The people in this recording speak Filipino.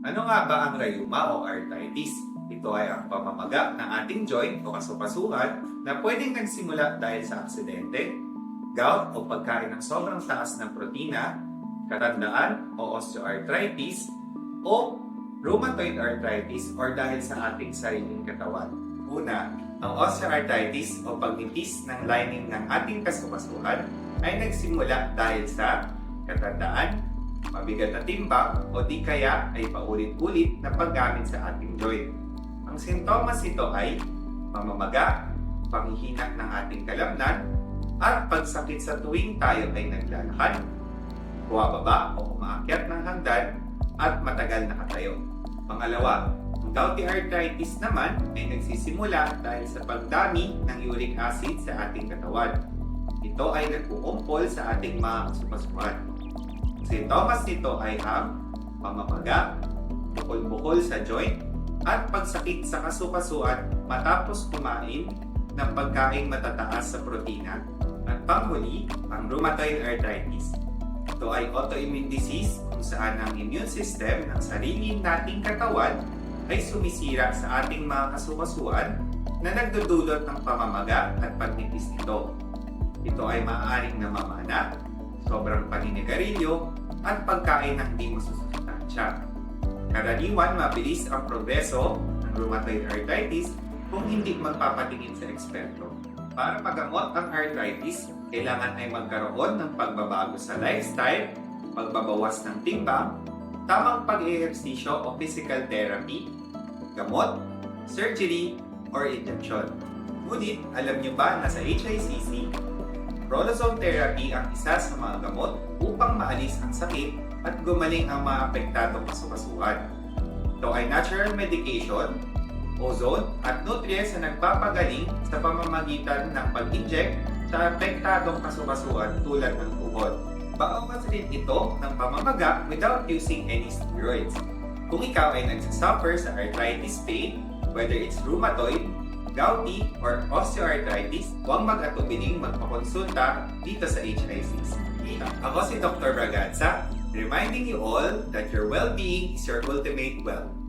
Ano nga ba ang rayuma o arthritis? Ito ay ang pamamaga ng ating joint o kasukasuhan na pwedeng nagsimula dahil sa aksidente, gout o pagkain ng sobrang taas ng protina, katandaan o osteoarthritis, o rheumatoid arthritis or dahil sa ating sariling katawan. Una, ang osteoarthritis o pagnipis ng lining ng ating kasukasuhan ay nagsimula dahil sa katandaan, mabigat na timbang o di kaya ay paulit-ulit na paggamit sa ating joint. Ang sintomas nito ay mamamaga, panghihina ng ating kalamnan, at pagsakit sa tuwing tayo ay naglalakad, bumababa o umaakyat ng hagdan, at matagal na katayo. Pangalawa, ang gouty arthritis naman ay nagsisimula dahil sa pagdami ng uric acid sa ating katawan. Ito ay nagkukumpol sa ating mga kasukasuhan. Ang sintomas nito ay ang pamamaga, bukol-bukol sa joint, at pagsakit sa kasukasuan matapos kumain ng pagkain matataas sa protina. At panghuli, ang rheumatoid arthritis. Ito ay autoimmune disease kung saan ang immune system ng sarili nating katawan ay sumisira sa ating mga kasukasuan na nagdudulot ng pamamaga at pagnipis nito. Ito ay maaaring namamana, sobrang paninigarilyo, at pagkain ng di masusustansya. Karaniwan mabilis ang progreso ng rheumatoid arthritis kung hindi magpapatingin sa eksperto. Para magamot ang arthritis, kailangan ay magkaroon ng pagbabago sa lifestyle, pagbabawas ng timbang, tamang pag-ehersisyo o physical therapy, gamot, surgery, or injection. Ngunit, alam niyo ba na sa HICC, Prolozone therapy ang isa sa mga gamot upang maalis ang sakit at gumaling ang mga apektadong kasukasuan. Ito ay natural medication, ozone at nutrients na nagpapagaling sa pamamagitan ng pag-inject sa apektadong kasukasuan tulad ng tuhod. Bawas rin ito ng pamamaga without using any steroids. Kung ikaw ay nagsasuffer sa arthritis pain, whether it's rheumatoid, gouty, or osteoarthritis, huwag mag-atubiling magpakonsulta dito sa HICC. Ako si Dr. Braganza, reminding you all that your well-being is your ultimate wealth.